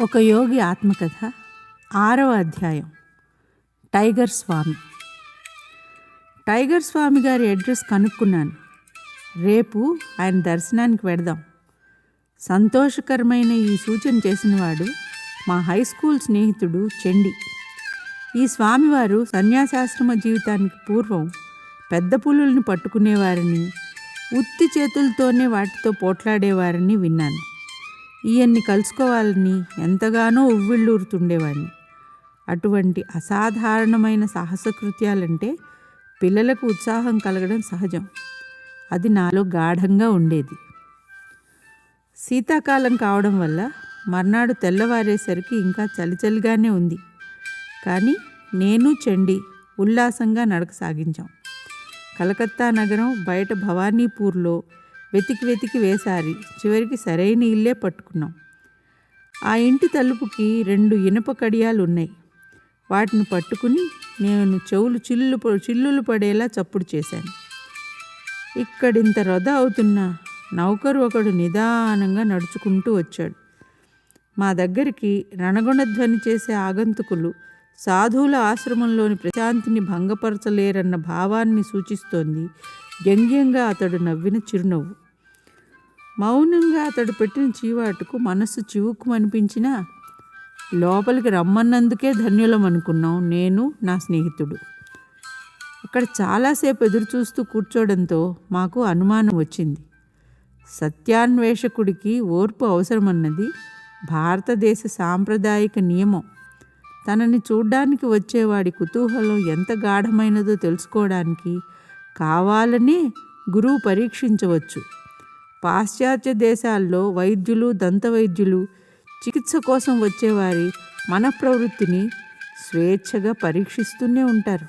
ఒక యోగి ఆత్మకథ ఆరవ అధ్యాయం. టైగర్ స్వామి. టైగర్ స్వామి గారి అడ్రస్ కనుక్కున్నాను. రేపు ఆయన దర్శనానికి వెడదాం. సంతోషకరమైన ఈ సూచన చేసినవాడు మా హై స్కూల్ స్నేహితుడు చెండి. ఈ స్వామివారు సన్యాసాశ్రమ జీవితానికి పూర్వం పెద్ద పులుల్ని పట్టుకునేవారని ఉత్తి చేతులతోనే వాటితో పోట్లాడేవారని విన్నాను. ఈయన్ని కలుసుకోవాలని ఎంతగానో ఉవ్విళ్ళూరుతుండేవాడిని. అటువంటి అసాధారణమైన సాహసకృత్యాలంటే పిల్లలకు ఉత్సాహం కలగడం సహజం. అది నాలో గాఢంగా ఉండేది. శీతాకాలం కావడం వల్ల మర్నాడు తెల్లవారేసరికి ఇంకా చలిచలిగానే ఉంది. కానీ నేను చెండి ఉల్లాసంగా నడక సాగించాం కలకత్తా నగరం బయట భవానీపూర్లో వెతికి వెతికి వేసారి చివరికి సరైన ఇల్లే పట్టుకున్నాం. ఆ ఇంటి తలుపుకి రెండు ఇనప కడియాలు ఉన్నాయి వాటిని పట్టుకుని నేను చెవులు చిల్లు చిల్లులు పడేలా చప్పుడు చేశాను. ఇక్కడింత రొద అవుతున్న నౌకరు ఒకడు నిదానంగా నడుచుకుంటూ వచ్చాడు. మా దగ్గరికి రణగుణధ్వని చేసే ఆగంతుకులు సాధువుల ఆశ్రమంలోని ప్రశాంతిని భంగపరచలేరన్న భావాన్ని సూచిస్తోంది. వ్యంగ్యంగా అతడు నవ్విన చిరునవ్వు. మౌనంగా అతడు పెట్టిన చీవాటుకు మనస్సు చివుక్కుమనిపించినా లోపలికి రమ్మన్నందుకే ధన్యులం అనుకున్నాం నేను నా స్నేహితుడు. అక్కడ చాలాసేపు ఎదురు చూస్తూ కూర్చోవడంతో మాకు అనుమానం వచ్చింది. సత్యాన్వేషకుడికి ఓర్పు అవసరమన్నది భారతదేశ సాంప్రదాయిక నియమం. తనని చూడ్డానికి వచ్చేవాడి కుతూహలం ఎంత గాఢమైనదో తెలుసుకోవడానికి కావాలని గురువు పరీక్షించవచ్చు. పాశ్చాత్య దేశాల్లో వైద్యులు దంతవైద్యులు చికిత్స కోసం వచ్చేవారి మన ప్రవృత్తిని స్వేచ్ఛగా పరీక్షిస్తూనే ఉంటారు.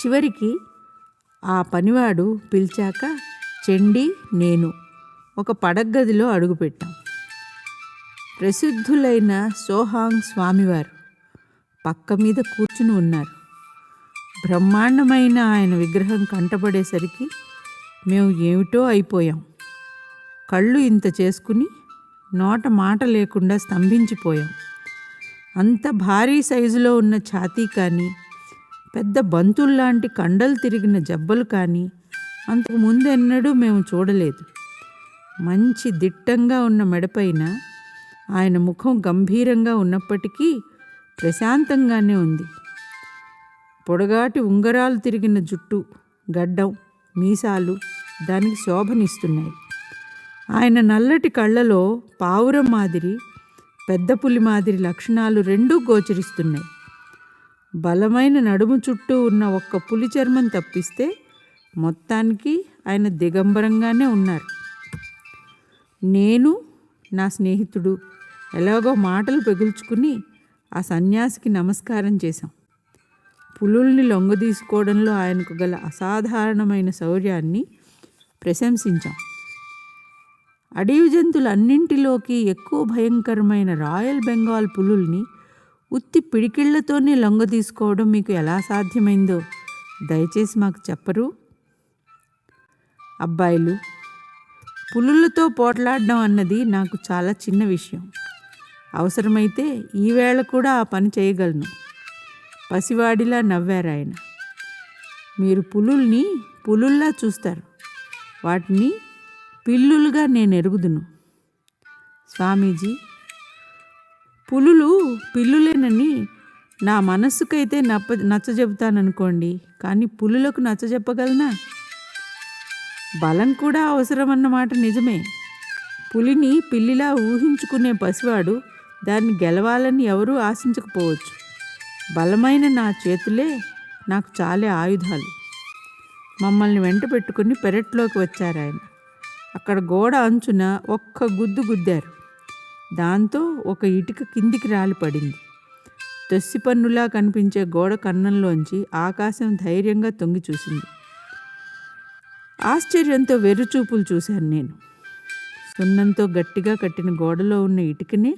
చివరికి ఆ పనివాడు పిలిచాక చెండి నేను ఒక పడగదిలో అడుగుపెట్టాం. ప్రసిద్ధులైన సోహాంగ్ స్వామివారు పక్క మీద కూర్చుని ఉన్నారు. బ్రహ్మాండమైన ఆయన విగ్రహం కంటపడేసరికి మేము ఏమిటో అయిపోయాం. కళ్ళు ఇంత చేసుకుని నోట మాట లేకుండా స్తంభించిపోయాం. అంత భారీ సైజులో ఉన్న ఛాతీ కానీ పెద్ద బంతుల్లాంటి కండలు తిరిగిన జబ్బలు కానీ అంతకు ముందెన్నడూ మేము చూడలేదు. మంచి దిట్టంగా ఉన్న మెడపైన ఆయన ముఖం గంభీరంగా ఉన్నప్పటికీ ప్రశాంతంగానే ఉంది. పొడగాటి ఉంగరాలు తిరిగిన జుట్టు గడ్డం మీసాలు దానికి శోభనిస్తున్నాయి. ఆయన నల్లటి కళ్ళలో పావురం మాదిరి పెద్ద పులి మాదిరి లక్షణాలు రెండూ గోచరిస్తున్నాయి. బలమైన నడుము చుట్టూ ఉన్న ఒక్క పులి చర్మం తప్పిస్తే మొత్తానికి ఆయన దిగంబరంగానే ఉన్నారు. నేను నా స్నేహితుడు ఎలాగో మాటలు పెగుల్చుకుని ఆ సన్యాసికి నమస్కారం చేశాం. పులుల్ని లొంగదీసుకోవడంలో ఆయనకు గల అసాధారణమైన శౌర్యాన్ని ప్రశంసించాం. అడవి జంతువులన్నింటిలోకి ఎక్కువ భయంకరమైన రాయల్ బెంగాల్ పులుల్ని ఉత్తి పిడికిళ్ళతోనే లొంగ తీసుకోవడం మీకు ఎలా సాధ్యమైందో దయచేసి మాకు చెప్పరు. అబ్బాయిలు పులులతో పోట్లాడడం అన్నది నాకు చాలా చిన్న విషయం. అవసరమైతే ఈవేళ కూడా ఆ పని చేయగలను. పసివాడిలా నవ్వారాయన మీరు పులుల్ని పులుల్లా చూస్తారు. వాటిని పిల్లులుగా నేను ఎరుగుదును. స్వామీజీ పులులు పిల్లులేనని నా మనస్సుకైతే నప్ప నచ్చజెబుతాననుకోండి కానీ పులులకు నచ్చజెప్పగలనా? బలం కూడా అవసరమన్నమాట నిజమే. పులిని పిల్లిలా ఊహించుకునే పసివాడు దాన్ని గెలవాలని ఎవరూ ఆశించకపోవచ్చు. బలమైన నా చేతులే నాకు చాలే ఆయుధాలు. మమ్మల్ని వెంట పెట్టుకుని పెరట్లోకి వచ్చారు ఆయన. అక్కడ గోడ అంచున ఒక్క గుద్దు గుద్దారు. దాంతో ఒక ఇటుక కిందికి రాలి పడింది తొస్సిపన్నులా కనిపించే గోడ కన్నంలోంచి ఆకాశం ధైర్యంగా తొంగి చూసింది. ఆశ్చర్యంతో వెర్రుచూపులు చూశాను నేను. సున్నంతో గట్టిగా కట్టిన గోడలో ఉన్న ఇటుకని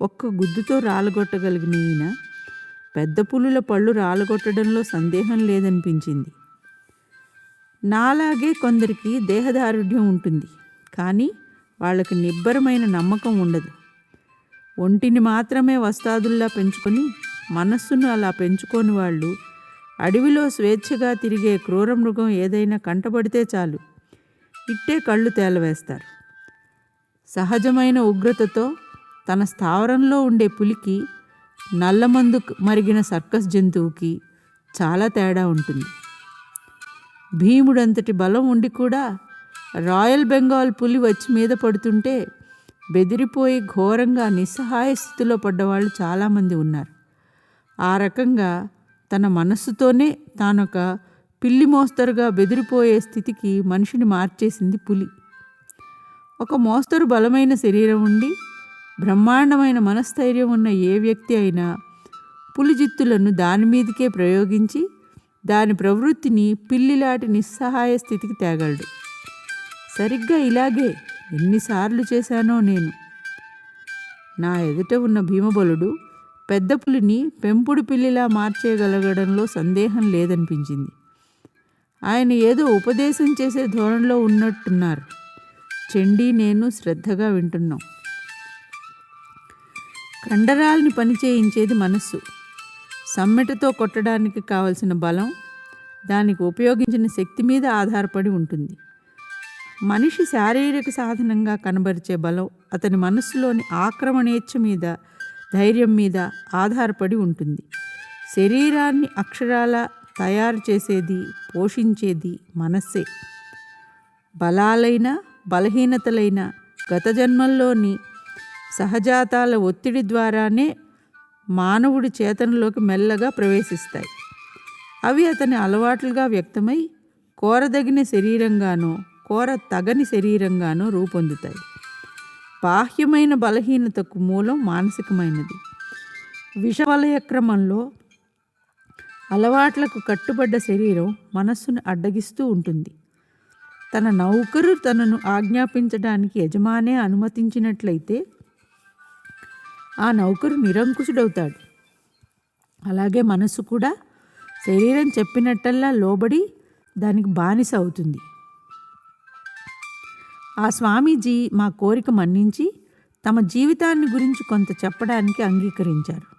ఒక్క గుద్దుతో రాలగొట్టగలిగిన ఈయన పెద్ద పులుల పళ్ళు రాలగొట్టడంలో సందేహం లేదనిపించింది. నాలాగే కొందరికి దేహదారుఢ్యం ఉంటుంది. కానీ వాళ్ళకి నిబ్బరమైన నమ్మకం ఉండదు. ఒంటిని మాత్రమే వస్తాదుల్లా పెంచుకొని మనస్సును అలా పెంచుకొని వాళ్ళు అడవిలో స్వేచ్ఛగా తిరిగే క్రూర మృగం ఏదైనా కంటపడితే చాలు. ఇట్టే కళ్ళు తేలవేస్తారు. సహజమైన ఉగ్రతతో తన స్థావరంలో ఉండే పులికి నల్లమందు మరిగిన సర్కస్ జంతువుకి చాలా తేడా ఉంటుంది. భీముడంతటి బలం ఉండి కూడా రాయల్ బెంగాల్ పులి వచ్చి మీద పడుతుంటే బెదిరిపోయి ఘోరంగా నిస్సహాయ స్థితిలో పడ్డవాళ్ళు చాలామంది ఉన్నారు. ఆ రకంగా తన మనస్సుతోనే తానొక పిల్లి మోస్తరుగా బెదిరిపోయే స్థితికి మనిషిని మార్చేసింది పులి. ఒక మోస్తరు బలమైన శరీరం ఉండి బ్రహ్మాండమైన మనస్థైర్యం ఉన్న ఏ వ్యక్తి అయినా పులిజిత్తులను దాని మీదకే ప్రయోగించి దాని ప్రవృత్తిని పిల్లిలాటి నిస్సహాయ స్థితికి తేగలడు. సరిగ్గా ఇలాగే ఎన్నిసార్లు చేశానో నేను. నా ఎదుట ఉన్న భీమబలుడు పెద్ద పులిని పెంపుడు పిల్లిలా మార్చేయగలగడంలో సందేహం లేదనిపించింది. ఆయన ఏదో ఉపదేశం చేసే ధోరణిలో ఉన్నట్టున్నారు. చెండి నేను శ్రద్ధగా వింటున్నాం. కండరాల్ని పనిచేయించేది మనస్సు. సమ్మెటతో కొట్టడానికి కావలసిన బలం దానికి ఉపయోగించిన శక్తి మీద ఆధారపడి ఉంటుంది. మనిషి శారీరక సాధనంగా కనబరిచే బలం అతని మనస్సులోని ఆక్రమణేచ్ఛ మీద ధైర్యం మీద ఆధారపడి ఉంటుంది. శరీరాన్ని అక్షరాల తయారు చేసేది పోషించేది మనస్సే. బలాలైన బలహీనతలైన గత జన్మల్లోని సహజాతాల ఒత్తిడి ద్వారానే మానవుడి చేతనలోకి మెల్లగా ప్రవేశిస్తాయి. అవి అతని అలవాట్లుగా వ్యక్తమై కోరదగిన శరీరంగానో కోర తగని శరీరంగానో రూపొందుతాయి. బాహ్యమైన బలహీనతకు మూలం మానసికమైనది. విషవలయ క్రమంలో అలవాట్లకు కట్టుబడ్డ శరీరం మనస్సును అడ్డగిస్తూ ఉంటుంది. తన నౌకరు తనను ఆజ్ఞాపించడానికి యజమానే అనుమతించినట్లయితే ఆ నౌకరు నిరంకుశుడవుతాడు. అలాగే మనసు కూడా శరీరం చెప్పినట్టల్లా లోబడి దానికి బానిస అవుతుంది. ఆ స్వామీజీ మా కోరిక మన్నించి తమ జీవితాన్ని గురించి కొంత చెప్పడానికి అంగీకరించారు.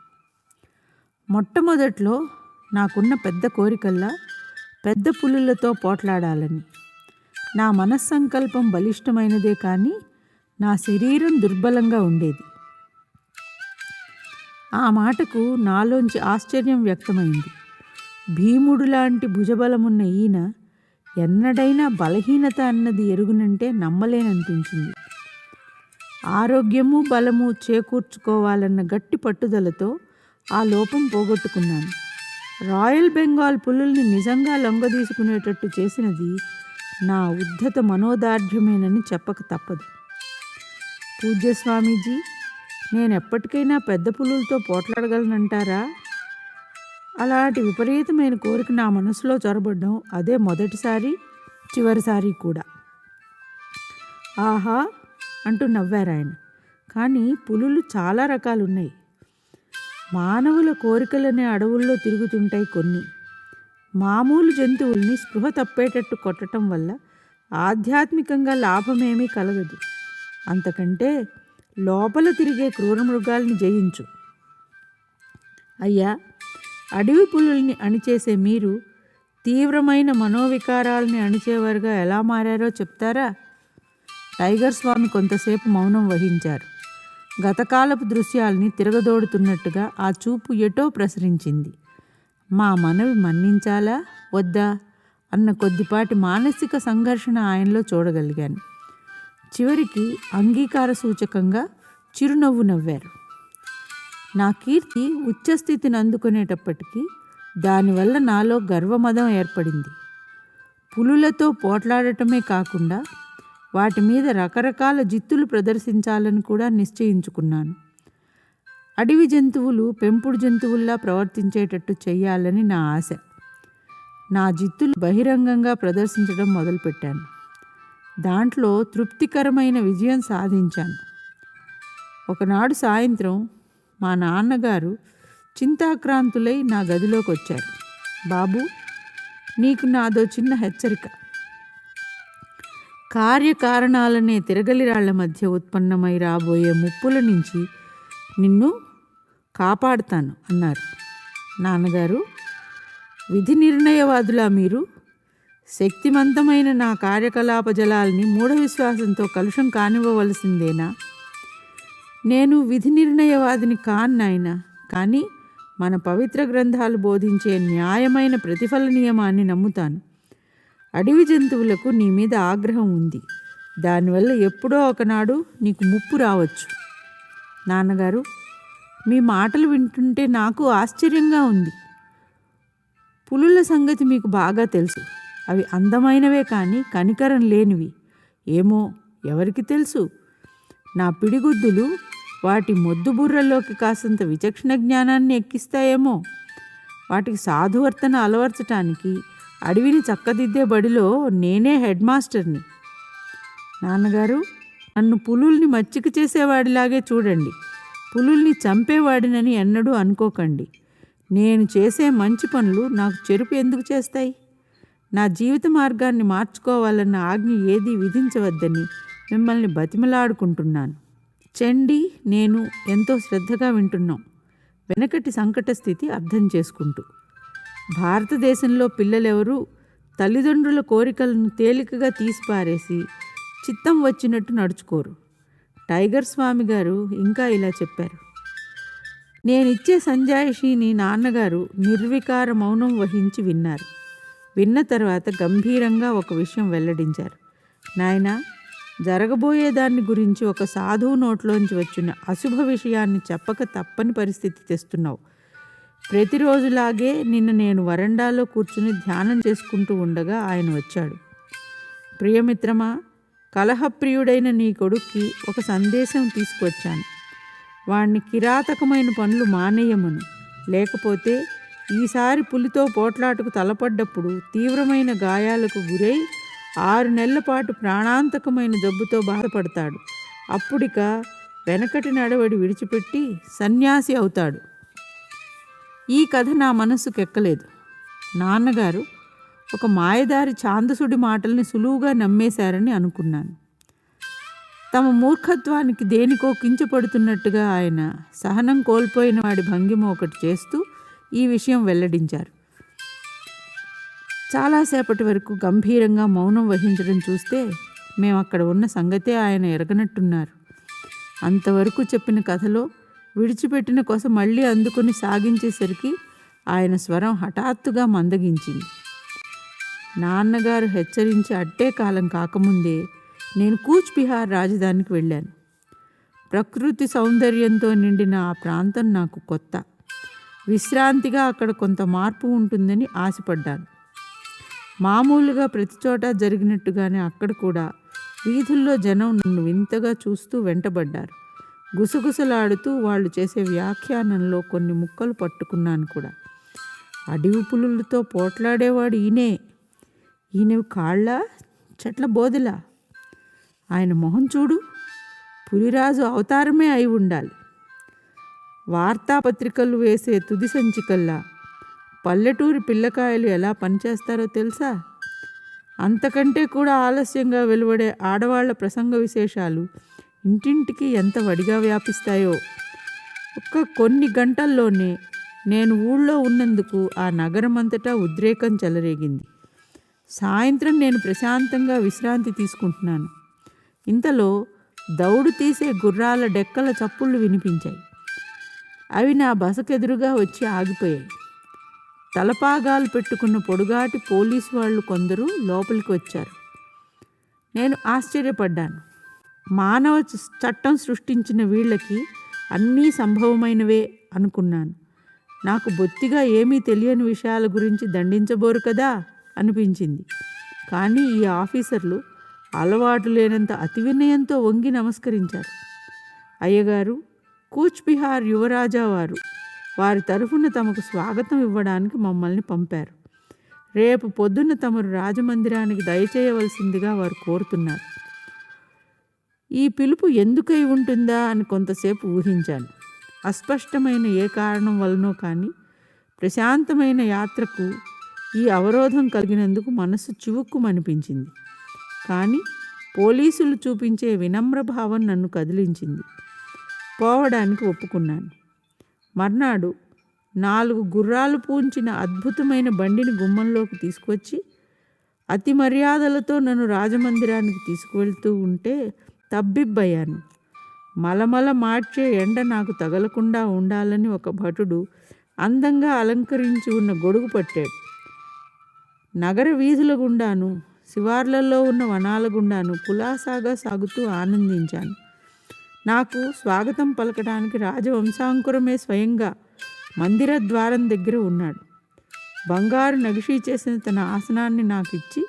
మొట్టమొదట్లో నాకున్న పెద్ద కోరికల్లా పెద్ద పులులతో పోట్లాడాలని. నా మనస్సంకల్పం బలిష్టమైనదే కానీ నా శరీరం దుర్బలంగా ఉండేది. ఆ మాటకు నాలోంచి ఆశ్చర్యం వ్యక్తమైంది. భీముడు లాంటి భుజబలమున్న ఈయన ఎన్నడైనా బలహీనత అన్నది ఎరుగునంటే నమ్మలేననిపించింది. ఆరోగ్యము బలము చేకూర్చుకోవాలన్న గట్టి పట్టుదలతో ఆ లోపం పోగొట్టుకున్నాను. రాయల్ బెంగాల్ పులుల్ని నిజంగా లొంగదీసుకునేటట్టు చేసినది నా ఉద్ధత మనోదార్ఢ్యమేనని చెప్పక తప్పదు. పూజ్య స్వామీజీ నేను ఎప్పటికైనా పెద్ద పులులతో పోట్లాడగలనంటారా? అలాంటి విపరీతమైన కోరిక నా మనసులో చొరబడ్డం అదే మొదటిసారి చివరిసారి కూడా. ఆహా! అంటూ నవ్వారు ఆయన. కానీ పులులు చాలా రకాలు ఉన్నాయి మానవుల కోరికలనే అడవుల్లో తిరుగుతుంటాయి కొన్ని. మామూలు జంతువుల్ని స్పృహ తప్పేటట్టు కొట్టడం వల్ల ఆధ్యాత్మికంగా లాభమేమీ కలగదు. అంతకంటే లోపల తిరిగే క్రూర మృగాల్ని జయించు. అయ్యా అడవి పులుల్ని అణిచేసే మీరు తీవ్రమైన మనోవికారాల్ని అణిచేవారుగా ఎలా మారారో చెప్తారా? టైగర్ స్వామి కొంతసేపు మౌనం వహించారు. గతకాలపు దృశ్యాల్ని తిరగదోడుతున్నట్టుగా ఆ చూపు ఎటో ప్రసరించింది. మా మనవి మన్నించాలా? వద్దా? అన్న కొద్దిపాటి మానసిక సంఘర్షణ ఆయనలో చూడగలిగాను. చివరికి అంగీకార సూచకంగా చిరునవ్వు నవ్వారు. నా కీర్తి ఉచ్చస్థితిని అందుకునేటప్పటికీ దానివల్ల నాలో గర్వమదం ఏర్పడింది. పులులతో పోట్లాడటమే కాకుండా వాటి మీద రకరకాల జిత్తులు ప్రదర్శించాలని కూడా నిశ్చయించుకున్నాను. అడవి జంతువులు పెంపుడు జంతువుల్లా ప్రవర్తించేటట్టు చేయాలని నా ఆశ. నా జిత్తులు బహిరంగంగా ప్రదర్శించడం మొదలుపెట్టాను. దాంట్లో తృప్తికరమైన విజయం సాధించాను. ఒకనాడు సాయంత్రం మా నాన్నగారు చింతాక్రాంతులై నా గదిలోకి వచ్చారు బాబు నీకు నాదో చిన్న హెచ్చరిక. కార్యకారణాలనే తిరగలిరాళ్ళ మధ్య ఉత్పన్నమై రాబోయే ముప్పుల నుంచి నిన్ను కాపాడుతాను అన్నారు. నాన్నగారు విధి నిర్ణయవాదులా మీరు? శక్తివంతమైన నా కార్యకలాప జలాల్ని మూఢ విశ్వాసంతో కలుషం కానివ్వవలసిందేనా? నేను విధి నిర్ణయవాదిని కాను నాయన కానీ మన పవిత్ర గ్రంథాలు బోధించే న్యాయమైన ప్రతిఫల నియమాన్ని నమ్ముతాను. అడవి జంతువులకు నీ మీద ఆగ్రహం ఉంది. దానివల్ల ఎప్పుడో ఒకనాడు నీకు ముప్పు రావచ్చు. నాన్నగారు మీ మాటలు వింటుంటే నాకు ఆశ్చర్యంగా ఉంది. పులుల సంగతి మీకు బాగా తెలుసు. అవి అందమైనవే కానీ కనికరం లేనివి. ఏమో ఎవరికి తెలుసు? నా పిడిగుద్దులు వాటి మొద్దు బుర్రల్లోకి కాసంత విచక్షణ జ్ఞానాన్ని ఎక్కిస్తాయేమో. వాటికి సాధువర్తన అలవర్చటానికి అడవిని చక్కదిద్దే బడిలో నేనే హెడ్ మాస్టర్ని నాన్నగారు నన్ను పులుల్ని మచ్చిక చేసేవాడిలాగే చూడండి. పులుల్ని చంపేవాడినని ఎన్నడూ అనుకోకండి. నేను చేసే మంచి పనులు నాకు చెరుపు ఎందుకు చేస్తాయి? నా జీవిత మార్గాన్ని మార్చుకోవాలన్న ఆజ్ఞ ఏది విధించవద్దని మిమ్మల్ని బతిమలాడుకుంటున్నాను. చండి నేను ఎంతో శ్రద్ధగా వింటున్నాం. వెనకటి సంకట స్థితి అర్థం చేసుకుంటూ. భారతదేశంలో పిల్లలెవరూ తల్లిదండ్రుల కోరికలను తేలికగా తీసిపారేసి చిత్తం వచ్చినట్టు నడుచుకోరు. టైగర్ స్వామి గారు ఇంకా ఇలా చెప్పారు. నేనిచ్చే సంజాయిషిని నాన్నగారు నిర్వికార మౌనం వహించి విన్నారు. విన్న తర్వాత గంభీరంగా ఒక విషయం వెల్లడించారు. నాయనా జరగబోయే దాన్ని గురించి ఒక సాధువు నోట్లోంచి వచ్చిన అశుభ విషయాన్ని చెప్పక తప్పని పరిస్థితి తెస్తున్నావు. ప్రతిరోజులాగే నిన్న నేను వరండాలో కూర్చుని ధ్యానం చేసుకుంటూ ఉండగా ఆయన వచ్చాడు. ప్రియమిత్రమా కలహప్రియుడైన నీ కొడుక్కి ఒక సందేశం తీసుకొచ్చాను. వాణ్ణి కిరాతకమైన పనులు మానేయమను. లేకపోతే ఈసారి పులితో పోట్లాటకు తలపడ్డప్పుడు తీవ్రమైన గాయాలకు గురై ఆరు నెలల పాటు ప్రాణాంతకమైన జబ్బుతో బాధపడతాడు. అప్పుడిక వెనకటి నడవడి విడిచిపెట్టి సన్యాసి అవుతాడు. ఈ కథ నా మనస్సుకు ఎక్కలేదు. నాన్నగారు ఒక మాయదారి ఛాందసుడి మాటల్ని సులువుగా నమ్మేశారని అనుకున్నాను. తమ మూర్ఖత్వానికి దేనికో కించపడుతున్నట్టుగా ఆయన సహనం కోల్పోయిన వాడి భంగిమ ఒకటి చేస్తూ ఈ విషయం వెల్లడించారు. చాలాసేపటి వరకు గంభీరంగా మౌనం వహించడం చూస్తే మేము అక్కడ ఉన్న సంగతే ఆయన ఎరగనట్టున్నారు. అంతవరకు చెప్పిన కథలో విడిచిపెట్టిన కోసం మళ్ళీ అందుకొని సాగించేసరికి ఆయన స్వరం హఠాత్తుగా మందగించింది. నాన్నగారు హెచ్చరించి అట్టే కాలం కాకముందే నేను కూచ్బిహార్ రాజధానికి వెళ్ళాను. ప్రకృతి సౌందర్యంతో నిండిన ఆ ప్రాంతం నాకు కొత్త. విశ్రాంతిగా అక్కడ కొంత మార్పు ఉంటుందని ఆశపడ్డాను. మామూలుగా ప్రతి చోట జరిగినట్టుగానే అక్కడ కూడా వీధుల్లో జనం నన్ను వింతగా చూస్తూ వెంటబడ్డారు. గుసగుసలాడుతూ వాళ్ళు చేసే వ్యాఖ్యానంలో కొన్ని ముక్కలు పట్టుకున్నాను కూడా. అడవి పులులతో పోట్లాడేవాడు ఈయనే. ఈయన కాళ్ళ చెట్ల బోధలా ఆయన మొహం చూడు పులిరాజు అవతారమే అయి ఉండాలి. వార్తాపత్రికలు వేసే తుది సంచికల్లా? పల్లెటూరి పిల్లకాయలు ఎలా పనిచేస్తారో తెలుసా? అంతకంటే కూడా ఆలస్యంగా వెలువడే ఆడవాళ్ళ ప్రసంగ విశేషాలు ఇంటింటికి ఎంత వడిగా వ్యాపిస్తాయో. ఒక్క కొన్ని గంటల్లోనే నేను ఊళ్ళో ఉన్నందుకు ఆ నగరం అంతటా ఉద్రేకం చెలరేగింది. సాయంత్రం నేను ప్రశాంతంగా విశ్రాంతి తీసుకుంటున్నాను. ఇంతలో దౌడు తీసే గుర్రాల డెక్కల చప్పుళ్ళు వినిపించాయి. అవి నా బసకెదురుగా వచ్చి ఆగిపోయాయి. తలపాగాలు పెట్టుకున్న పొడుగాటి పోలీసు వాళ్ళు కొందరు లోపలికి వచ్చారు. నేను ఆశ్చర్యపడ్డాను. మానవ చట్టం సృష్టించిన వీళ్ళకి అన్నీ సంభవమైనవే అనుకున్నాను. నాకు బొత్తిగా ఏమీ తెలియని విషయాల గురించి దండించబోరు కదా? అనిపించింది. కానీ ఈ ఆఫీసర్లు అలవాటు లేనంత అతి వినయంతో వంగి నమస్కరించారు. అయ్యగారు కూచ్బిహార్ యువరాజా వారు. వారి తరఫున తమకు స్వాగతం ఇవ్వడానికి మమ్మల్ని పంపారు. రేపు పొద్దున్న తమరు రాజమందిరానికి దయచేయవలసిందిగా వారు కోరుతున్నారు. ఈ పిలుపు ఎందుకై ఉంటుందా అని కొంతసేపు ఊహించాను. అస్పష్టమైన ఏ కారణం వలనో కానీ ప్రశాంతమైన యాత్రకు ఈ అవరోధం కలిగినందుకు మనసు చివుక్కుమనిపించింది. కానీ పోలీసులు చూపించే వినమ్ర భావం నన్ను కదిలించింది. పోవడానికి ఒప్పుకున్నాను. మర్నాడు నాలుగు గుర్రాలు పూంచిన అద్భుతమైన బండిని గుమ్మంలోకి తీసుకొచ్చి అతి మర్యాదలతో నన్ను రాజమందిరానికి తీసుకువెళ్తూ ఉంటే తబ్బిబ్బయ్యాను. మలమల మార్చే ఎండ నాకు తగలకుండా ఉండాలని ఒక భటుడు అందంగా అలంకరించి ఉన్న గొడుగు పట్టాడు. నగర వీధుల గుండాను శివార్లలో ఉన్న వనాల గుండాను కులాసాగా సాగుతూ ఆనందించాను. నాకు స్వాగతం పలకడానికి రాజవంశాంకురమే స్వయంగా మందిర ద్వారం దగ్గర ఉన్నాడు. బంగారు నగిషీ చేసిన తన ఆసనాన్ని నాకు ఇచ్చి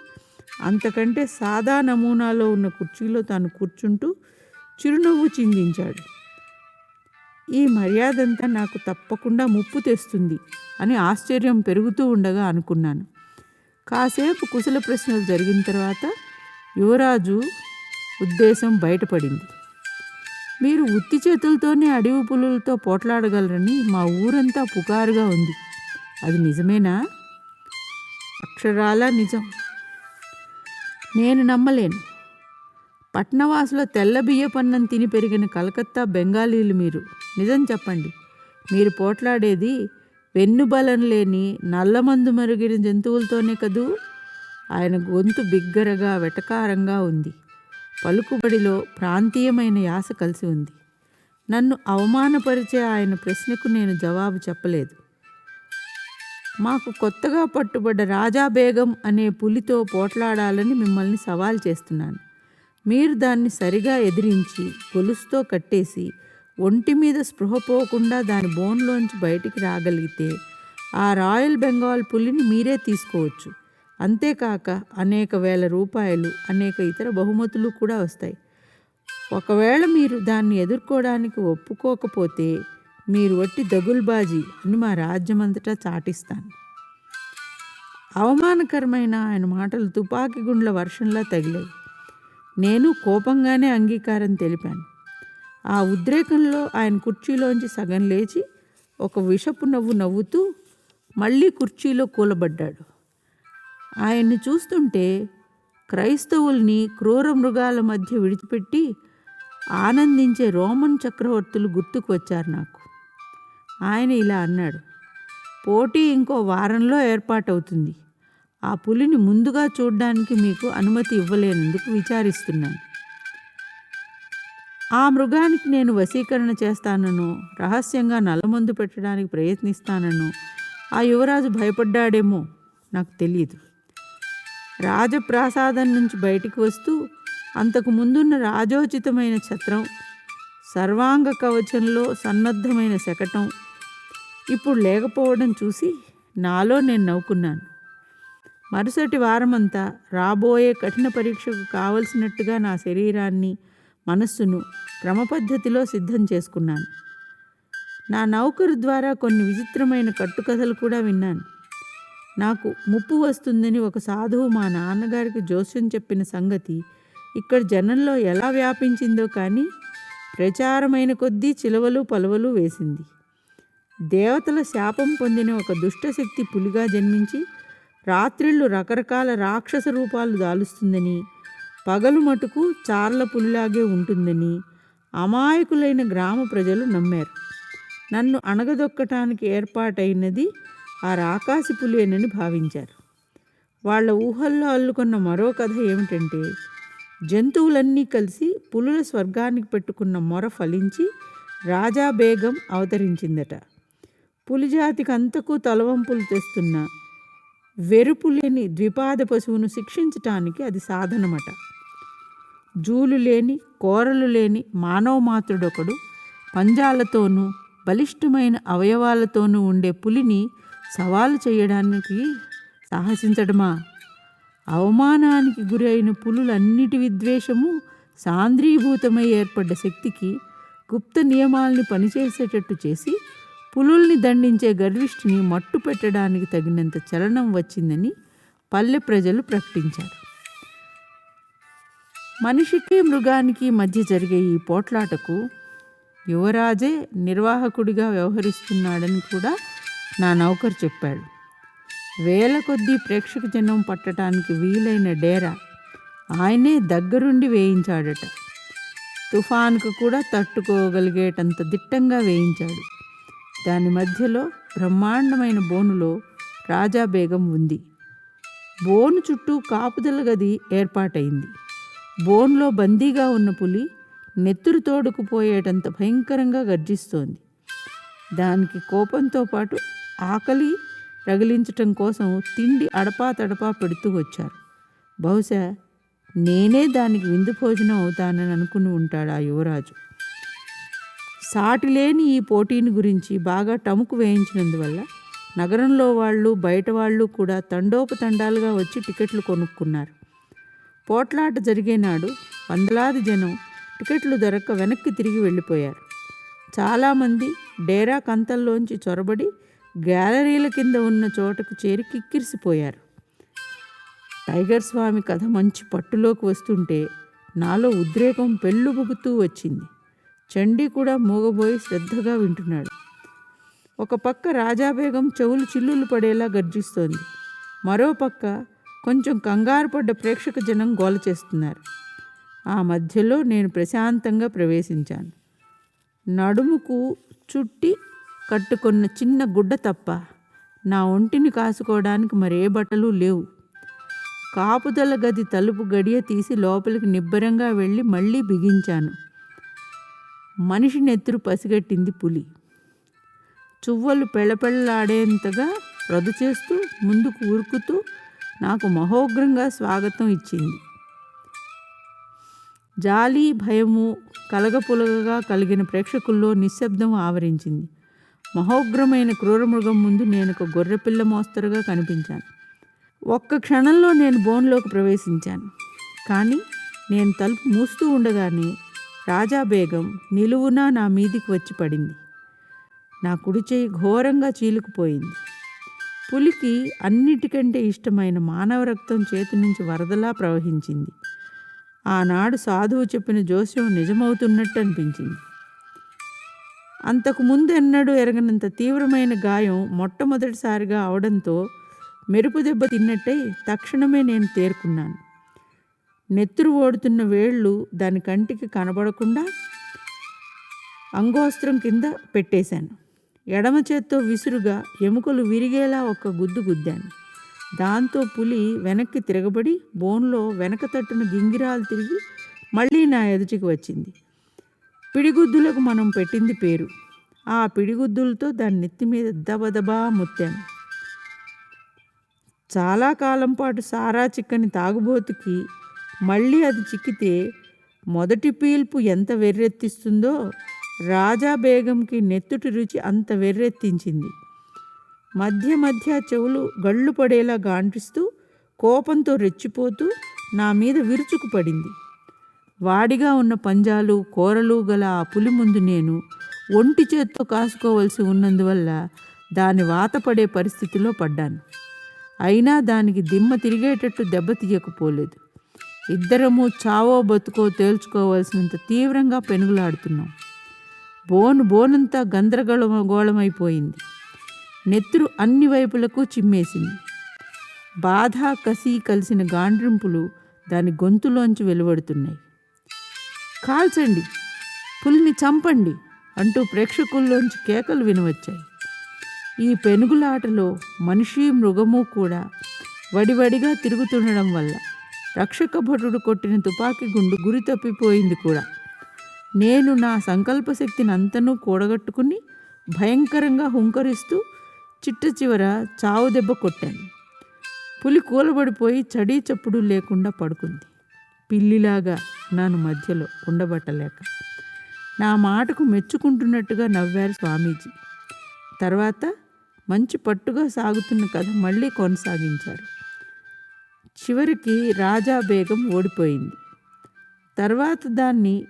అంతకంటే సాదా నమూనాలో ఉన్న కుర్చీలో తాను కూర్చుంటూ చిరునవ్వు చిందించాడు. ఈ మర్యాదంతా నాకు తప్పకుండా ముప్పు తెస్తుంది అని ఆశ్చర్యం పెరుగుతూ ఉండగా అనుకున్నాను. కాసేపు కుశల ప్రశ్నలు జరిగిన తర్వాత యువరాజు ఉద్దేశం బయటపడింది. మీరు ఉత్తి చేతులతోనే అడవి పులులతో పోట్లాడగలరని మా ఊరంతా పుకారుగా ఉంది. అది నిజమేనా? అక్షరాల నిజం. నేను నమ్మలేను. పట్నవాసుల తెల్ల బియ్యపన్నం తిని పెరిగిన కలకత్తా బెంగాలీలు మీరు. నిజం చెప్పండి. మీరు పోట్లాడేది వెన్నుబలం లేని నల్లమందు మరిగిన జంతువులతోనే కదూ? ఆయన గొంతు బిగ్గరగా వెటకారంగా ఉంది. పలుకుబడిలో ప్రాంతీయమైన యాస కలిసి ఉంది. నన్ను అవమానపరిచే ఆయన ప్రశ్నకు నేను జవాబు చెప్పలేదు. మాకు కొత్తగా పట్టుబడ్డ రాజా బేగం అనే పులితో పోట్లాడాలని మిమ్మల్ని సవాల్ చేస్తున్నాను. మీరు దాన్ని సరిగా ఎదిరించి గొలుసుతో కట్టేసి ఒంటి మీద స్పృహ పోకుండా దాని బోన్లోంచి బయటికి రాగలిగితే ఆ రాయల్ బెంగాల్ పులిని మీరే తీసుకోవచ్చు. అంతేకాక అనేక వేల రూపాయలు అనేక ఇతర బహుమతులు కూడా వస్తాయి. ఒకవేళ మీరు దాన్ని ఎదుర్కోవడానికి ఒప్పుకోకపోతే మీరు వట్టి దగుల్బాజీ అని మా రాజ్యమంతటా చాటిస్తాను. అవమానకరమైన ఆయన మాటలు తుపాకీ గుండ్ల వర్షంలా తగిలాయి. నేను కోపంగానే అంగీకారం తెలిపాను. ఆ ఉద్రేకంలో ఆయన కుర్చీలోంచి సగం లేచి ఒక విషపు నవ్వు నవ్వుతూ మళ్ళీ కుర్చీలో కూలబడ్డాడు. ఆయన్ని చూస్తుంటే క్రైస్తవుల్ని క్రూర మృగాల మధ్య విడిచిపెట్టి ఆనందించే రోమన్ చక్రవర్తులు గుర్తుకు వచ్చారు నాకు. ఆయన ఇలా అన్నాడు పోటీ ఇంకో వారంలో ఏర్పాటవుతుంది. ఆ పులిని ముందుగా చూడడానికి మీకు అనుమతి ఇవ్వలేనందుకు విచారిస్తున్నాను. ఆ మృగానికి నేను వశీకరణ చేస్తానను రహస్యంగా నల్లమందు పెట్టడానికి ప్రయత్నిస్తానను. ఆ యువరాజు భయపడ్డాడేమో నాకు తెలియదు రాజప్రాసాదం నుంచి బయటికి వస్తూ అంతకు ముందున్న రాజోచితమైన ఛత్రం సర్వాంగ కవచంలో సన్నద్ధమైన శకటం. ఇప్పుడు లేకపోవడం చూసి నాలో నేను నవ్వుకున్నాను. మరుసటి వారమంతా రాబోయే కఠిన పరీక్షకు కావలసినట్టుగా నా శరీరాన్ని మనస్సును క్రమపద్ధతిలో సిద్ధం చేసుకున్నాను. నా నౌకరు ద్వారా కొన్ని విచిత్రమైన కట్టుకథలు కూడా విన్నాను. నాకు ముప్పు వస్తుందని ఒక సాధువు మా నాన్నగారికి జోస్యం చెప్పిన సంగతి ఇక్కడ జనంలో ఎలా వ్యాపించిందో కానీ ప్రచారమైన కొద్దీ చిలవలు పలువలు వేసింది. దేవతల శాపం పొందిన ఒక దుష్టశక్తి పులిగా జన్మించి రాత్రిళ్ళు రకరకాల రాక్షస రూపాలు దాలుస్తుందని పగలు మటుకు చార్ల పులిలాగే ఉంటుందని అమాయకులైన గ్రామ ప్రజలు నమ్మారు. నన్ను అణగదొక్కటానికి ఏర్పాటైనది ఆ రాకాసి పులియనని భావించారు? వాళ్ళ ఊహల్లో అల్లుకున్న మరో కథ ఏమిటంటే జంతువులన్నీ కలిసి పులుల స్వర్గానికి పెట్టుకున్న మొర ఫలించి రాజా బేగం అవతరించిందట. పులిజాతికి అంతకు తలవంపులు తెస్తున్న వెరుపు లేని ద్విపాద పశువును శిక్షించటానికి అది సాధనమట. జూలు లేని కోరలు లేని మానవ మాతృడొకడు పంజాలతోనూ బలిష్టమైన అవయవాలతోనూ ఉండే పులిని సవాలు చేయడానికి సాహసించడమా అవమానానికి గురి అయిన పులులన్నిటి విద్వేషము సాంద్రీభూతమై ఏర్పడ్డ శక్తికి గుప్త నియమాల్ని పనిచేసేటట్టు చేసి పులుల్ని దండించే గర్విష్ఠిని మట్టు పెట్టడానికి తగినంత చలనం వచ్చిందని పల్లె ప్రజలు ప్రకటించారు. మనిషికి మృగానికి మధ్య జరిగే ఈ పోట్లాటకు యువరాజే నిర్వాహకుడిగా వ్యవహరిస్తున్నాడని కూడా నా నౌకరు చెప్పాడు. వేల కొద్దీ ప్రేక్షక జనం పట్టడానికి వీలైన డేరా ఆయనే దగ్గరుండి వేయించాడట. తుఫాన్కు కూడా తట్టుకోగలిగేటంత దిట్టంగా వేయించాడు. దాని మధ్యలో బ్రహ్మాండమైన బోనులో రాజా బేగం ఉంది. బోను చుట్టూ కాపుదల గది ఏర్పాటైంది. బోన్లో బందీగా ఉన్న పులి నెత్తురు తోడుకుపోయేటంత భయంకరంగా గర్జిస్తోంది. దానికి కోపంతో పాటు ఆకలి రగిలించటం కోసం తిండి అడపా తడపా పెడుతూ వచ్చారు. బహుశా నేనే దానికి విందు భోజనం అవుతానని అనుకుని ఉంటాడు ఆ యువరాజు. సాటిలేని ఈ పోటీని గురించి బాగా టముకు వేయించినందువల్ల నగరంలో వాళ్ళు బయట వాళ్ళు కూడా తండోపతండాలుగా వచ్చి టికెట్లు కొనుక్కున్నారు. పోట్లాట జరిగే నాడు వందలాది జనం టికెట్లు దొరక్క వెనక్కి తిరిగి వెళ్ళిపోయారు. చాలామంది డేరా కంతల్లోంచి చొరబడి గ్యాలరీల కింద ఉన్న చోటకు చేరి కిక్కిరిసిపోయారు. టైగర్ స్వామి కథ మంచి పట్టులోకి వస్తుంటే నాలో ఉద్రేకం పెళ్ళుబుగుతూ వచ్చింది. చండీ కూడా మూగబోయి శ్రద్ధగా వింటున్నాడు. ఒక పక్క రాజాబేగం చెవులు చిల్లులు పడేలా గర్జిస్తోంది. మరో పక్క కొంచెం కంగారు పడ్డ ప్రేక్షక జనం గోల చేస్తున్నారు. ఆ మధ్యలో నేను ప్రశాంతంగా ప్రవేశించాను. నడుముకు చుట్టి కట్టుకున్న చిన్న గుడ్డ తప్ప నా ఒంటిని కాసుకోవడానికి మరే బట్టలు లేవు. కాపుదల గది తలుపు గడియ తీసి లోపలికి నిబ్బరంగా వెళ్ళి మళ్ళీ బిగించాను. మనిషి నెత్తురు పసిగట్టింది పులి. చువ్వలు పెళ్ళపెళ్ళలాడేంతగా రద్దు చేస్తూ ముందుకు ఉరుకుతూ నాకు మహోగ్రంగా స్వాగతం ఇచ్చింది. జాలి భయము కలగపులగగా కలిగిన ప్రేక్షకుల్లో నిశ్శబ్దం ఆవరించింది. మహోగ్రమైన క్రూరమృగం ముందు నేను ఒక గొర్రెపిల్ల మోస్తరుగా కనిపించాను. ఒక్క క్షణంలో నేను బోన్లోకి ప్రవేశించాను. కానీ నేను తలుపు మూస్తూ ఉండగానే రాజా బేగం నిలువునా నా మీదికి వచ్చి పడింది. నా కుడి చేయి ఘోరంగా చీలుకుపోయింది. పులికి అన్నిటికంటే ఇష్టమైన మానవ రక్తం చేతి నుంచి వరదలా ప్రవహించింది. ఆనాడు సాధువు చెప్పిన జోస్యం నిజమవుతున్నట్టు అనిపించింది. అంతకు ముందు ఎన్నడూ ఎరగనంత తీవ్రమైన గాయం మొట్టమొదటిసారిగా అవడంతో మెరుపు దెబ్బ తిన్నట్టయి తక్షణమే నేను తేరుకున్నాను. నెత్తురు ఓడుతున్న వేళ్ళు దాని కంటికి కనబడకుండా అంగోస్త్రం కింద పెట్టేశాను. ఎడమ చేత్తో విసురుగా ఎముకలు విరిగేలా ఒక గుద్దు గుద్దాను. దాంతో పులి వెనక్కి తిరగబడి బోన్లో వెనక తట్టున గింగిరాలు తిరిగి మళ్ళీ నా ఎదుటికి వచ్చింది. పిడిగుద్దులకు మనం పెట్టింది పేరు. ఆ పిడిగుద్దులతో దాని నెత్తి మీద దబదబా ముత్తాను చాలా కాలం పాటు సారా చిక్కని తాగుబోతుకి మళ్ళీ అది చిక్కితే మొదటి పీల్పు ఎంత వెర్రెత్తిస్తుందో రాజా బేగంకి నెత్తుటి రుచి అంత వెర్రెత్తించింది. మధ్య మధ్య చెవులు గళ్ళు పడేలా గాంటిస్తూ కోపంతో రెచ్చిపోతూ నా మీద విరుచుకు పడింది. వాడిగా ఉన్న పంజాలు కూరలు గల ఆ పులి ముందు నేను ఒంటి చేత్తో కాసుకోవలసి ఉన్నందువల్ల దాని వాతపడే పరిస్థితిలో పడ్డాను. అయినా దానికి దిమ్మ తిరిగేటట్టు దెబ్బతీయకపోలేదు ఇద్దరము చావో బతుకో తేల్చుకోవాల్సినంత తీవ్రంగా పెనుగులాడుతున్నాం. బోను బోనంతా గందరగోళమైపోయింది. నెత్తురు అన్ని వైపులకు చిమ్మేసింది. బాధ కసి కలిసిన గాండ్రింపులు దాని గొంతులోంచి వెలువడుతున్నాయి. కాల్చండి పులిని చంపండి అంటూ ప్రేక్షకుల్లోంచి కేకలు వినవచ్చాయి. ఈ పెనుగులాటలో మనిషి మృగము కూడా వడివడిగా తిరుగుతుండడం వల్ల రక్షక భటుడు కొట్టిన తుపాకీ గుండు గురి తప్పిపోయింది కూడా. నేను నా సంకల్ప శక్తిని అంతనూ కూడగట్టుకుని భయంకరంగా హుంకరిస్తూ చిట్ట చివర చావు దెబ్బ కొట్టాను. పులి కూలబడిపోయి చడీ చప్పుడు లేకుండా పడుకుంది. పిల్లిలాగా నన్ను మధ్యలో ఉండబట్టలేక. నా మాటకు మెచ్చుకుంటున్నట్టుగా నవ్వారు స్వామీజీ. తర్వాత మంచి పట్టుగా సాగుతున్న కథ మళ్ళీ కొనసాగించారు. చివరికి రాజా బేగం ఓడిపోయింది. తర్వాత దాన్ని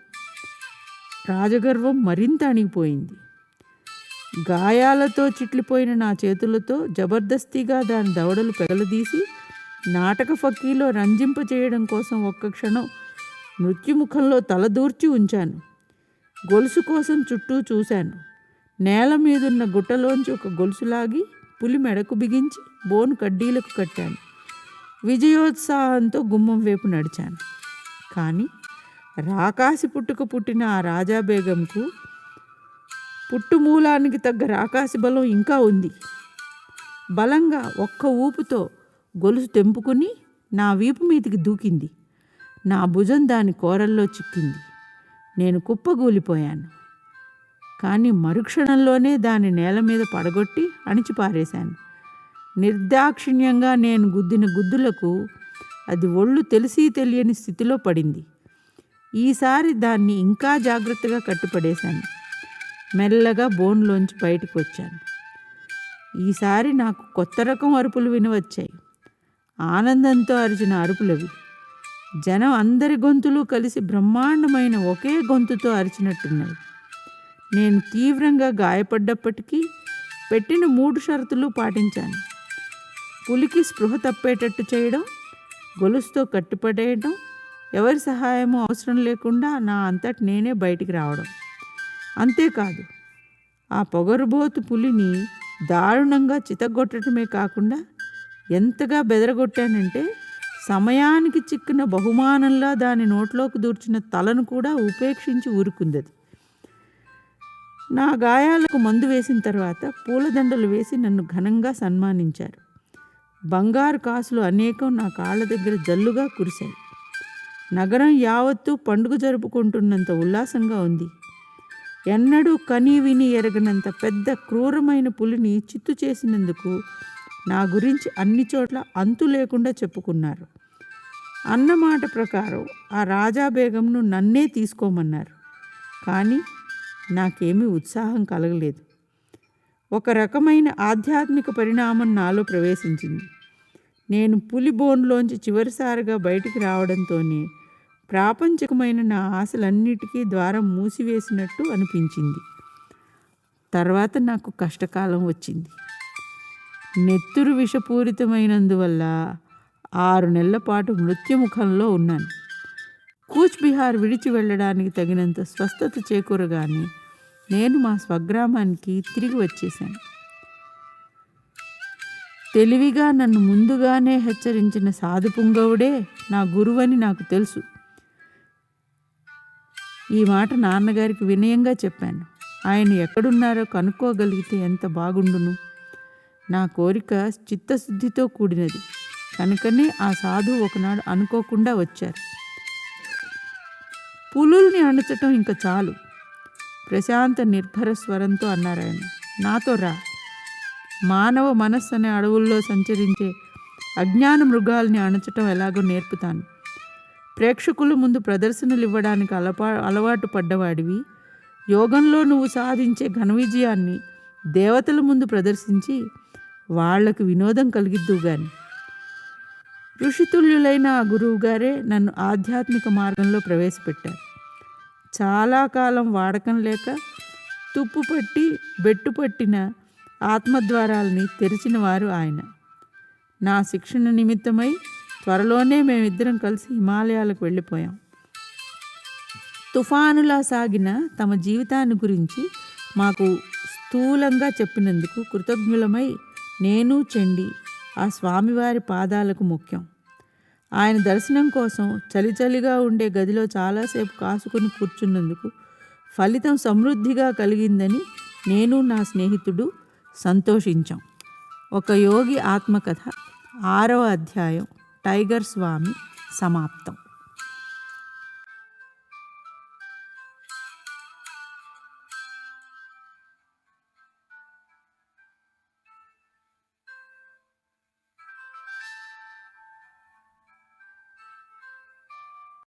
రాజగర్వం మరింత అణిగిపోయింది. గాయాలతో చిట్లిపోయిన నా చేతులతో జబర్దస్తిగా దాని దవడలు పెగలదీసి నాటక ఫక్కీలో రంజింపచేయడం కోసం ఒక్క క్షణం మృత్యుముఖంలో తలదూర్చి ఉంచాను. గొలుసు కోసం చుట్టూ చూశాను. నేల మీదున్న గుట్టలోంచి ఒక గొలుసులాగి పులి మెడకు బిగించి బోను కడ్డీలకు కట్టాను. విజయోత్సాహంతో గుమ్మం వైపు నడిచాను. కానీ రాకాసి పుట్టుక పుట్టిన ఆ రాజాబేగంకు పుట్టుమూలానికి తగ్గ రాకాసి బలం ఇంకా ఉంది. బలంగా ఒక్క ఊపుతో గొలుసు తెంపుకుని నా వీపు మీదికి దూకింది. నా భుజం దాని కోరల్లో చిక్కింది. నేను కుప్పగూలిపోయాను. కానీ మరుక్షణంలోనే దాని నేల మీద పడగొట్టి అణిచిపారేశాను. నిర్దాక్షిణ్యంగా నేను గుద్దిన గుద్దులకు అది ఒళ్ళు తెలిసి తెలియని స్థితిలో పడింది. ఈసారి దాన్ని ఇంకా జాగ్రత్తగా కట్టిపడేశాను. మెల్లగా బోన్లోంచి బయటకు వచ్చాను ఈసారి నాకు కొత్త రకం అరుపులు వినవచ్చాయి. ఆనందంతో అరిచిన అరుపులవి. జనం అందరి గొంతులు కలిసి బ్రహ్మాండమైన ఒకే గొంతుతో అరిచినట్టున్నాయి నేను తీవ్రంగా గాయపడ్డప్పటికీ పెట్టిన మూడు షరతులు పాటించాను. పులికి స్పృహ తప్పేటట్టు చేయడం గొలుసుతో కట్టుపడేయడం ఎవరి సహాయము అవసరం లేకుండా నా అంతటి నేనే బయటికి రావడం. అంతేకాదు ఆ పొగరుబోతు పులిని దారుణంగా చితగొట్టడమే కాకుండా ఎంతగా బెదరగొట్టానంటే సమయానికి చిక్కిన బహుమానంలా దాని నోట్లోకి దూర్చిన తలను కూడా ఉపేక్షించి ఊరుకుందది. నా గాయాలకు మందు వేసిన తర్వాత పూలదండలు వేసి నన్ను ఘనంగా సన్మానించారు. బంగారు కాసులు అనేకం నా కాళ్ళ దగ్గర జల్లుగా కురిశాయి. నగరం యావత్తూ పండుగ జరుపుకుంటున్నంత ఉల్లాసంగా ఉంది. ఎన్నడూ కని విని ఎరగనంత పెద్ద క్రూరమైన పులిని చిత్తు చేసినందుకు నా గురించి అన్ని చోట్ల అంతు లేకుండా చెప్పుకున్నారు. అన్నమాట ప్రకారం ఆ రాజాబేగంను నన్నే తీసుకోమన్నారు. కానీ నాకేమీ ఉత్సాహం కలగలేదు. ఒక రకమైన ఆధ్యాత్మిక పరిణామం నాలో ప్రవేశించింది. నేను పులి బోన్లోంచి చివరిసారిగా బయటికి రావడంతోనే ప్రాపంచకమైన నా ఆశలన్నిటికీ ద్వారం మూసివేసినట్టు అనిపించింది. తర్వాత నాకు కష్టకాలం వచ్చింది. నెత్తురు విషపూరితమైనందువల్ల ఆరు నెలల పాటు మృత్యుముఖంలో ఉన్నాను. కూచ్బిహార్ విడిచి వెళ్ళడానికి తగినంత స్వస్థత చేకూరగానే నేను మా స్వగ్రామానికి తిరిగి వచ్చేసాను తెలివిగా నన్ను ముందుగానే హెచ్చరించిన సాధు పుంగవుడే నా గురువని నాకు తెలుసు. ఈ మాట నాన్నగారికి వినయంగా చెప్పాను. ఆయన ఎక్కడున్నారో కనుక్కోగలిగితే ఎంత బాగుండును? నా కోరిక చిత్తశుద్ధితో కూడినది. కనుకనే ఆ సాధు ఒకనాడు అనుకోకుండా వచ్చారు. పులుల్ని అణచటం ఇంక చాలు. ప్రశాంత నిర్భర స్వరంతో అన్నారు ఆయన. నాతో రా. మానవ మనస్సు అనే అడవుల్లో సంచరించే అజ్ఞాన మృగాల్ని అణచటం ఎలాగో నేర్పుతాను. ప్రేక్షకుల ముందు ప్రదర్శనలు ఇవ్వడానికి అలపా అలవాటు పడ్డవాడివి. యోగంలో నువ్వు సాధించే ఘన విజయాన్ని దేవతల ముందు ప్రదర్శించి వాళ్ళకు వినోదం కలిగిద్దువు కానీ ఋషితుల్యులైన ఆ గురువుగారే నన్ను ఆధ్యాత్మిక మార్గంలో ప్రవేశపెట్టారు. చాలా కాలం వాడకం లేక తుప్పు పట్టి బెట్టు పట్టిన ఆత్మద్వారాల్ని తెరిచిన వారు ఆయన. నా శిక్షణ నిమిత్తమై త్వరలోనే మేమిద్దరం కలిసి హిమాలయాలకు వెళ్ళిపోయాం. తుఫానులా సాగిన తమ జీవితాన్ని గురించి మాకు స్థూలంగా చెప్పినందుకు కృతజ్ఞులమై నేను చెండి ఆ స్వామివారి పాదాలకు ముఖ్యం. ఆయన దర్శనం కోసం చలిచలిగా ఉండే గదిలో చాలాసేపు కాసుకుని కూర్చున్నందుకు ఫలితం సమృద్ధిగా కలిగిందని నేను నా స్నేహితుడు సంతోషించాం. ఒక యోగి ఆత్మకథ ఆరవ అధ్యాయం టైగర్ స్వామి సమాప్తం.